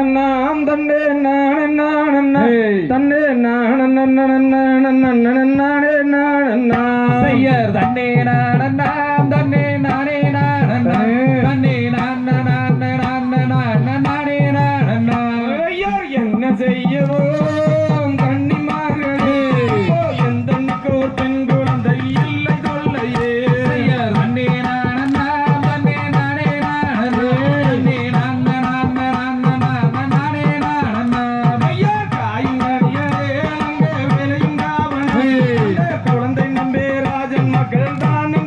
நானண்ணாம் தன்னே நானண்ணானண்ணா தன்னே நானண்ணானண்ணானே நானண்ணா செய்யர் தன்னே நானண்ணாம் தன்னே நானே நானண்ணா தன்னே நானே நானே ஐயோ என்ன செய்யவோ Bandana.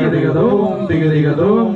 దిగదిగదోం దిగదిగదోం